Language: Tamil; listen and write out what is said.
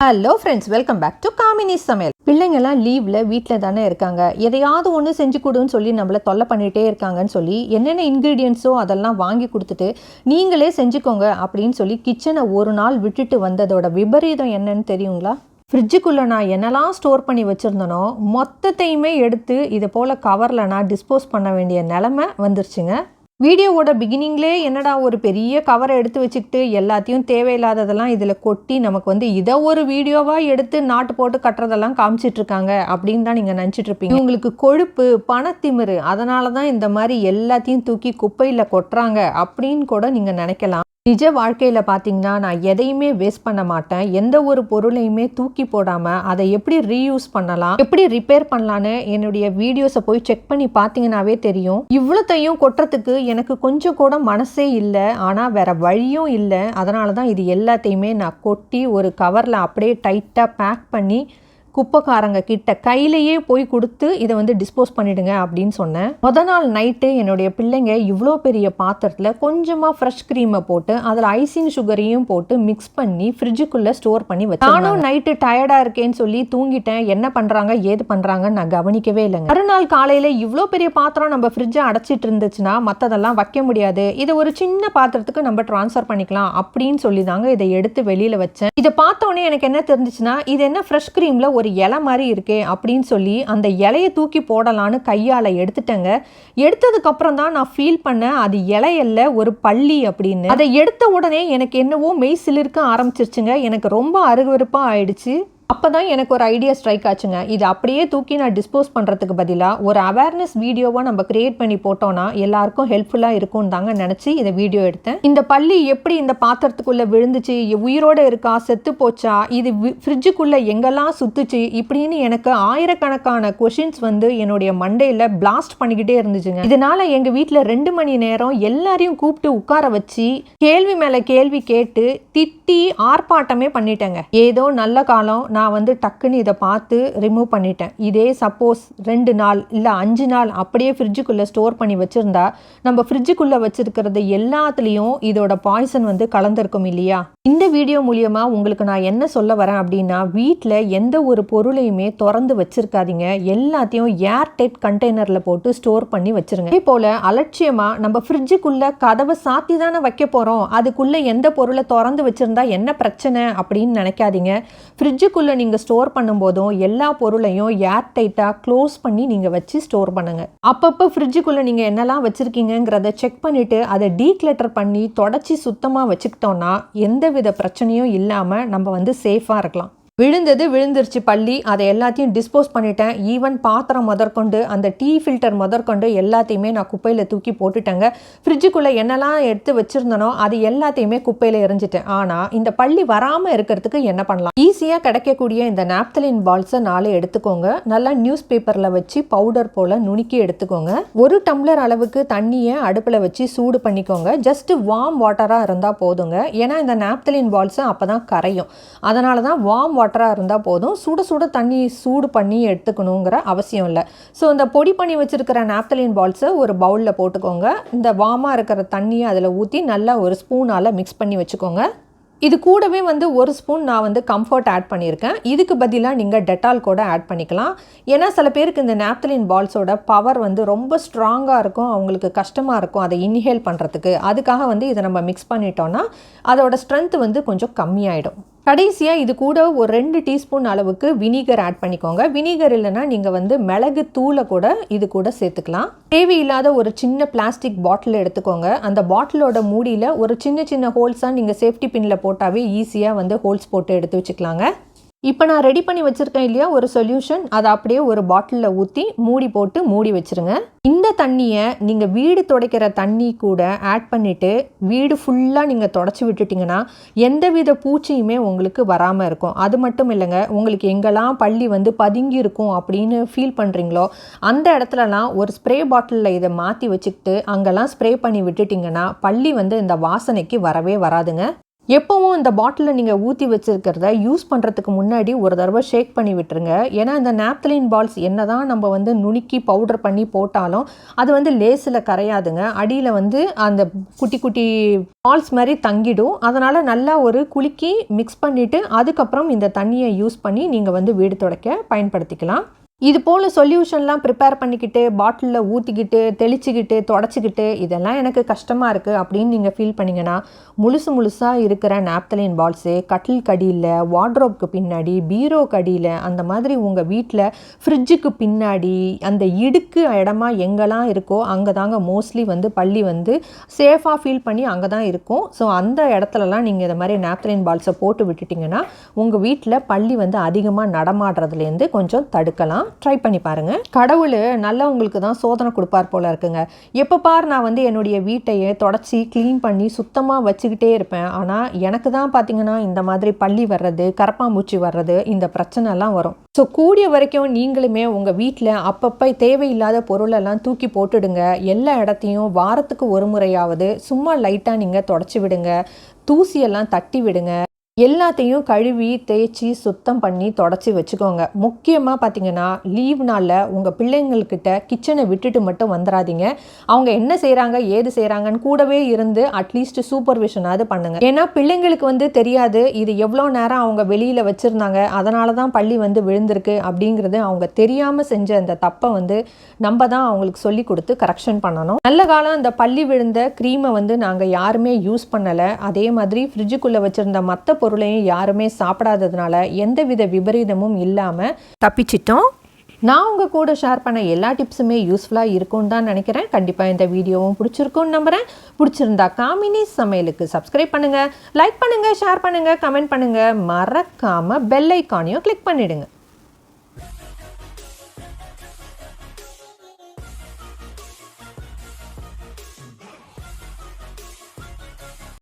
Hello friends welcome back to Kamini சமையல் பிள்ளைங்கெல்லாம் லீவில் வீட்டில் தானே இருக்காங்க. எதையாவது ஒன்று செஞ்சு கொடுன்னு சொல்லி நம்மளை தொல்லை பண்ணிகிட்டே இருக்காங்கன்னு சொல்லி என்னென்ன இன்க்ரீடியன்ஸோ அதெல்லாம் வாங்கி கொடுத்துட்டு நீங்களே செஞ்சுக்கோங்க அப்படின்னு சொல்லி கிச்சனை ஒரு நாள் விட்டுட்டு வந்ததோட விபரீதம் என்னன்னு தெரியுங்களா? ஃப்ரிட்ஜுக்குள்ளே நான் என்னெல்லாம் ஸ்டோர் பண்ணி வச்சுருந்தனோ மொத்தத்தையுமே எடுத்து இதை போல் கவரில் நான் டிஸ்போஸ் பண்ண வேண்டிய நிலமை வந்துருச்சுங்க. வீடியோவோட பிகினிங்லே என்னடா ஒரு பெரிய கவரை எடுத்து வச்சுக்கிட்டு எல்லாத்தையும் தேவையில்லாததெல்லாம் இதில் கொட்டி நமக்கு வந்து இதை ஒரு வீடியோவாக எடுத்து நாட்டு போட்டு கட்டுறதெல்லாம் காமிச்சிட்டு இருக்காங்க அப்படின்னு தான் நீங்கள் நினச்சிட்ருப்பீங்க உங்களுக்கு கொழுப்பு பணத்திமிரு அதனால தான் இந்த மாதிரி எல்லாத்தையும் தூக்கி குப்பையில் கொட்டுறாங்க அப்படின்னு கூட நீங்கள் நினைக்கலாம். நிஜ வாழ்க்கையில் பார்த்தீங்கன்னா நான் எதையுமே வேஸ்ட் பண்ண மாட்டேன். எந்த ஒரு பொருளையுமே தூக்கி போடாமல் அதை எப்படி ரீயூஸ் பண்ணலாம் எப்படி ரிப்பேர் பண்ணலான்னு என்னுடைய வீடியோஸை போய் செக் பண்ணி பார்த்தீங்கன்னாவே தெரியும். இவ்வளோத்தையும் கொட்டுறதுக்கு எனக்கு கொஞ்சம் கூட மனசே இல்லை. ஆனால் வேற வழியும் இல்லை. அதனால தான் இது எல்லாத்தையுமே நான் கொட்டி ஒரு கவரில் அப்படியே டைட்டாக பேக் பண்ணி குப்பைக்காரங்க கிட்ட கையிலேயே போய் கொடுத்து இதை வந்து டிஸ்போஸ் பண்ணிடுங்க அப்படின்னு சொன்னேன். முத நாள் நைட்டு என்னுடைய பிள்ளைங்க இவ்வளோ பெரிய பாத்திரத்தில் கொஞ்சமாக ஃப்ரெஷ் க்ரீமை போட்டு அதில் ஐசிங் சுகரையும் போட்டு மிக்ஸ் பண்ணி ஃப்ரிட்ஜுக்குள்ளே ஸ்டோர் பண்ணி வச்சு நானும் நைட்டு டயர்டாக இருக்கேன்னு சொல்லி தூங்கிட்டேன். என்ன பண்ணுறாங்க ஏது பண்ணுறாங்கன்னு நான் கவனிக்கவே இல்லைங்க. மறுநாள் காலையில் இவ்வளோ பெரிய பாத்திரம் நம்ம ஃப்ரிட்ஜை அடைச்சிட்டு இருந்துச்சுன்னா மற்றதெல்லாம் வைக்க முடியாது. இதை ஒரு சின்ன பாத்திரத்துக்கு நம்ம ட்ரான்ஸ்ஃபர் பண்ணிக்கலாம் அப்படின்னு சொல்லி தாங்க இதை எடுத்து வெளியில் வச்சேன். இதை பார்த்தோன்னே எனக்கு என்ன தெரிஞ்சிச்சுன்னா இது என்ன ஃப்ரெஷ் க்ரீமில் ஒரு இலை மாதிரி இருக்கே அப்படின்னு சொல்லி அந்த இலையை தூக்கி போடலான்னு கையால் எடுத்துட்டேங்க. எடுத்ததுக்கப்புறம் தான் நான் ஃபீல் பண்ணேன் அது இலையல்ல ஒரு பள்ளி அப்படின்னு. அதை எடுத்த உடனே எனக்கு என்னவோ மெய் சிலிருக்க ஆரம்பிச்சிருச்சுங்க. எனக்கு ரொம்ப அருவருப்பாக ஆயிடுச்சு. அப்போ தான் எனக்கு ஒரு ஐடியா ஸ்ட்ரைக் ஆச்சுங்க. இது அப்படியே தூக்கி நான் டிஸ்போஸ் பண்ணுறதுக்கு பதிலாக ஒரு அவேர்னஸ் வீடியோவாக நம்ம கிரியேட் பண்ணி போட்டோம்னா எல்லாருக்கும் ஹெல்ப்ஃபுல்லாக இருக்கும்னு தாங்க நினச்சி இந்த வீடியோ எடுத்தேன். இந்த பள்ளி எப்படி இந்த பாத்திரத்துக்குள்ளே விழுந்துச்சு உயிரோடு இருக்கா செத்து போச்சா இது ஃப்ரிட்ஜுக்குள்ளே எங்கெல்லாம் சுத்துச்சு இப்படின்னு எனக்கு ஆயிரக்கணக்கான கொஷின்ஸ் வந்து என்னுடைய மண்டையில் பிளாஸ்ட் பண்ணிக்கிட்டே இருந்துச்சுங்க. இதனால் எங்கள் வீட்டில் ரெண்டு மணி நேரம் எல்லாரையும் கூப்பிட்டு உட்கார வச்சு கேள்வி மேலே கேள்வி கேட்டு திட்டி ஆர்ப்பாட்டமே பண்ணிட்டேங்க. ஏதோ நல்ல காலம் நான் வந்து டக்குன்னு இதை பார்த்து ரிமூவ் பண்ணிட்டேன். இதே சப்போஸ் ரெண்டு நாள் இல்லை அஞ்சு நாள் அப்படியே ஃப்ரிட்ஜுக்குள்ளே ஸ்டோர் பண்ணி வச்சுருந்தா நம்ம ஃப்ரிட்ஜுக்குள்ளே வச்சுருக்கிறது எல்லாத்துலேயும் இதோட பாய்சன் வந்து கலந்துருக்கும் இல்லையா? இந்த வீடியோ மூலியமாக உங்களுக்கு நான் என்ன சொல்ல வரேன் அப்படின்னா வீட்டில் எந்த ஒரு பொருளையுமே திறந்து வச்சுருக்காதீங்க. எல்லாத்தையும் ஏர் டைட் கண்டெய்னரில் போட்டு ஸ்டோர் பண்ணி வச்சுருங்க. அதே போல் அலட்சியமாக நம்ம ஃப்ரிட்ஜுக்குள்ளே கதவை சாத்தி தானே வைக்க போகிறோம் அதுக்குள்ளே எந்த பொருளை திறந்து வச்சுருந்தா என்ன பிரச்சனை அப்படின்னு நினைக்காதீங்க. ஃப்ரிட்ஜுக்குள்ளே நீங்கள் ஸ்டோர் பண்ணும்போதும் எல்லா பொருளையும் ஏர் டைட்டாக க்ளோஸ் பண்ணி நீங்கள் வச்சு ஸ்டோர் பண்ணுங்க. அப்பப்போ ஃப்ரிட்ஜுக்குள்ளே நீங்கள் என்னெல்லாம் வச்சுருக்கீங்கிறத செக் பண்ணிவிட்டு அதை டீக்ளட்டர் பண்ணி தொடச்சி சுத்தமாக வச்சுக்கிட்டோன்னா எந்த எந்தவித பிரச்சனையும் இல்லாமல் நம்ம வந்து சேஃபாக இருக்கலாம். விழுந்தது விழுந்துருச்சு பள்ளி. அதை எல்லாத்தையும் டிஸ்போஸ் பண்ணிட்டேன். ஈவன் பாத்திரம் முதற்கொண்டு அந்த டீ ஃபில்டர் முதற்கொண்டு எல்லாத்தையுமே நான் குப்பையில் தூக்கி போட்டுட்டேங்க. ஃப்ரிட்ஜுக்குள்ளே என்னெல்லாம் எடுத்து வச்சுருந்தனோ அது எல்லாத்தையுமே குப்பையில் எரிஞ்சிட்டேன். ஆனால் இந்த பள்ளி வராமல் இருக்கிறதுக்கு என்ன பண்ணலாம்? ஈஸியாக கிடைக்கக்கூடிய இந்த நாப்தலின் பால்ஸை நாளை எடுத்துக்கோங்க. நல்லா நியூஸ் பேப்பரில் வச்சு பவுடர் போல் நுணுக்கி எடுத்துக்கோங்க. ஒரு டம்ளர் அளவுக்கு தண்ணியை அடுப்பில் வச்சு சூடு பண்ணிக்கோங்க. ஜஸ்ட் வார்ம் வாட்டராக இருந்தால் போதுங்க. ஏன்னா இந்த நாப்தலின் பால்ஸை அப்போ தான் கரையும். அதனால தான் வார்ம் வாட்டராக இருந்தால் போதும். சுட சுட தண்ணி சூடு பண்ணி எடுத்துக்கணுங்கிற அவசியம் இல்லை. ஸோ இந்த பொடி பண்ணி வச்சுருக்கிற நாப்தலின் பால்ஸை ஒரு பவுலில் போட்டுக்கோங்க. இந்த வாமாக இருக்கிற தண்ணியை அதில் ஊற்றி நல்லா ஒரு ஸ்பூனால் மிக்ஸ் பண்ணி வச்சுக்கோங்க. இது கூடவே வந்து ஒரு ஸ்பூன் நான் வந்து கம்ஃபர்ட் ஆட் பண்ணியிருக்கேன். இதுக்கு பதிலாக நீங்கள் டெட்டால் கூட ஆட் பண்ணிக்கலாம். ஏன்னா சில பேருக்கு இந்த நேப்தலின் பால்ஸோட பவர் வந்து ரொம்ப ஸ்ட்ராங்காக இருக்கும். அவங்களுக்கு கஷ்டமாக இருக்கும் அதை இன்ஹேல் பண்ணுறதுக்கு அதுக்காக வந்து இதை நம்ம மிக்ஸ் பண்ணிட்டோன்னா அதோட ஸ்ட்ரென்த் வந்து கொஞ்சம் கம்மியாயிடும். கடைசியாக இது கூட ஒரு ரெண்டு டீஸ்பூன் அளவுக்கு வினிகர் ஆட் பண்ணிக்கோங்க. வினிகர் இல்லைன்னா நீங்கள் வந்து மிளகு தூளை கூட இது கூட சேர்த்துக்கலாம். தேவையில்லாத ஒரு சின்ன பிளாஸ்டிக் பாட்டில் எடுத்துக்கோங்க. அந்த பாட்டிலோட மூடியில் ஒரு சின்ன சின்ன ஹோல்ஸாக நீங்கள் சேஃப்டி பின்னில் போட்டாவே ஈஸியாக வந்து ஹோல்ஸ் போட்டு எடுத்து வச்சுக்கலாங்க. இப்போ நான் ரெடி பண்ணி வச்சுருக்கேன் இல்லையா ஒரு சொல்யூஷன் அதை அப்படியே ஒரு பாட்டிலில் ஊற்றி மூடி போட்டு மூடி வச்சுருங்க. இந்த தண்ணியை நீங்கள் வீடு துடைக்கிற தண்ணி கூட ஆட் பண்ணிவிட்டு வீடு ஃபுல்லாக நீங்கள் தொடச்சி விட்டுட்டிங்கன்னா எந்தவித பூச்சியுமே உங்களுக்கு வராமல் இருக்கும். அது மட்டும் இல்லைங்க உங்களுக்கு எங்கெல்லாம் பள்ளி வந்து பதுங்கி இருக்கும் அப்படின்னு ஃபீல் பண்ணுறீங்களோ அந்த இடத்துலலாம் ஒரு ஸ்ப்ரே பாட்டிலில் இதை மாற்றி வச்சுக்கிட்டு அங்கெல்லாம் ஸ்ப்ரே பண்ணி விட்டுட்டிங்கன்னா பள்ளி வந்து இந்த வாசனைக்கு வரவே வராதுங்க. எப்போவும் இந்த பாட்டிலில் நீங்கள் ஊற்றி வச்சுருக்கிறத யூஸ் பண்ணுறதுக்கு முன்னாடி ஒரு தடவை ஷேக் பண்ணி விட்டுருங்க. ஏன்னா இந்த நேப்தலின் பால்ஸ் என்ன தான் நம்ம வந்து நுணுக்கி பவுடர் பண்ணி போட்டாலும் அது வந்து லேஸில் கரையாதுங்க. அடியில் வந்து அந்த குட்டி குட்டி பால்ஸ் மாதிரி தங்கிடும். அதனால் நல்லா ஒரு குலுக்கி மிக்ஸ் பண்ணிவிட்டு அதுக்கப்புறம் இந்த தண்ணியை யூஸ் பண்ணி நீங்கள் வந்து வீடு துடைக்க பயன்படுத்திக்கலாம். இது போல் சொல்யூஷன்லாம் ப்ரிப்பேர் பண்ணிக்கிட்டு பாட்டிலில் ஊற்றிக்கிட்டு தெளிச்சுக்கிட்டு தொடச்சிக்கிட்டு இதெல்லாம் எனக்கு கஷ்டமாக இருக்குது அப்படின்னு நீங்கள் ஃபீல் பண்ணிங்கன்னா முழுசு முழுசாக இருக்கிற நாப்தலின் பால்ஸு கட்டில் கடியில் வார்ட்ரோப்க்கு பின்னாடி பீரோ கடியில் அந்த மாதிரி உங்கள் வீட்டில் ஃப்ரிட்ஜுக்கு பின்னாடி அந்த இடுக்கு இடமா எங்கெல்லாம் இருக்கோ அங்கே தாங்க மோஸ்ட்லி வந்து பள்ளி வந்து சேஃபாக ஃபீல் பண்ணி அங்கே தான் இருக்கும். ஸோ அந்த இடத்துலலாம் நீங்கள் இந்த மாதிரி நாப்தலின் பால்ஸை போட்டு விட்டுட்டிங்கன்னா உங்கள் வீட்டில் பள்ளி வந்து அதிகமாக நடமாடுறதுலேருந்து கொஞ்சம் தடுக்கலாம். ட்ரை பண்ணி பாருங்கள் கடவுள் நல்லவங்களுக்கு தான் சோதனை கொடுப்பார் போல இருக்குங்க. எப்போ பார் நான் வந்து என்னுடைய வீட்டையே தொடச்சி க்ளீன் பண்ணி சுத்தமாக வச்சுக்கிட்டே இருப்பேன். ஆனால் எனக்கு தான் பார்த்தீங்கன்னா இந்த மாதிரி பள்ளி வர்றது கரப்பாம்பூச்சி வர்றது இந்த பிரச்சனைலாம் வரும். ஸோ கூடிய வரைக்கும் நீங்களுமே உங்கள் வீட்டில் அப்பப்போ தேவையில்லாத பொருளெல்லாம் தூக்கி போட்டுடுங்க. எல்லா இடத்தையும் வாரத்துக்கு ஒரு முறையாவது சும்மா லைட்டாக நீங்கள் தொடச்சி விடுங்க. தூசியெல்லாம் தட்டி விடுங்க. எல்லாத்தையும் கழுவி தேய்ச்சி சுத்தம் பண்ணி தொடச்சி வச்சுக்கோங்க. முக்கியமாக பார்த்தீங்கன்னா லீவ் நாளில் உங்கள் பிள்ளைங்கள்கிட்ட கிச்சனை விட்டுட்டு மட்டும் வந்துடாதீங்க அவங்க என்ன செய்கிறாங்க ஏது செய்கிறாங்கன்னு கூடவே இருந்து அட்லீஸ்ட் சூப்பர்விஷனாவது பண்ணுங்கள் ஏன்னா பிள்ளைங்களுக்கு வந்து தெரியாது இது எவ்வளோ நேரம் அவங்க வெளியில் வச்சுருந்தாங்க அதனால தான் பள்ளி வந்து விழுந்திருக்கு அப்படிங்கிறது அவங்க தெரியாமல் செஞ்ச அந்த தப்பை வந்து நம்ம தான் அவங்களுக்கு சொல்லி கொடுத்து கரெக்ஷன் பண்ணணும். நல்ல காலம் அந்த பள்ளி விழுந்த க்ரீமை வந்து நாங்கள் யாருமே யூஸ் பண்ணலை. அதே மாதிரி ஃப்ரிட்ஜுக்குள்ளே வச்சுருந்த மற்ற பொருளையும் யாருமே சாப்பிடாததுனால எந்தவித விபரீதமும் இல்லாமல் தப்பிச்சிட்டோம். நான் உங்கள் கூட ஷேர் பண்ண எல்லா டிப்ஸுமே யூஸ்ஃபுல்லாக இருக்கும்னு தான் நினைக்கிறேன். கண்டிப்பாக இந்த வீடியோவும் பிடிச்சிருக்கும்னு நம்புகிறேன் பிடிச்சிருந்தா காமினி சமையலுக்கு சப்ஸ்கிரைப் பண்ணுங்கள் லைக் பண்ணுங்கள் ஷேர் பண்ணுங்கள் கமெண்ட் பண்ணுங்கள் மறக்காமல் பெல் ஐக்கானையும் கிளிக் பண்ணிவிடுங்க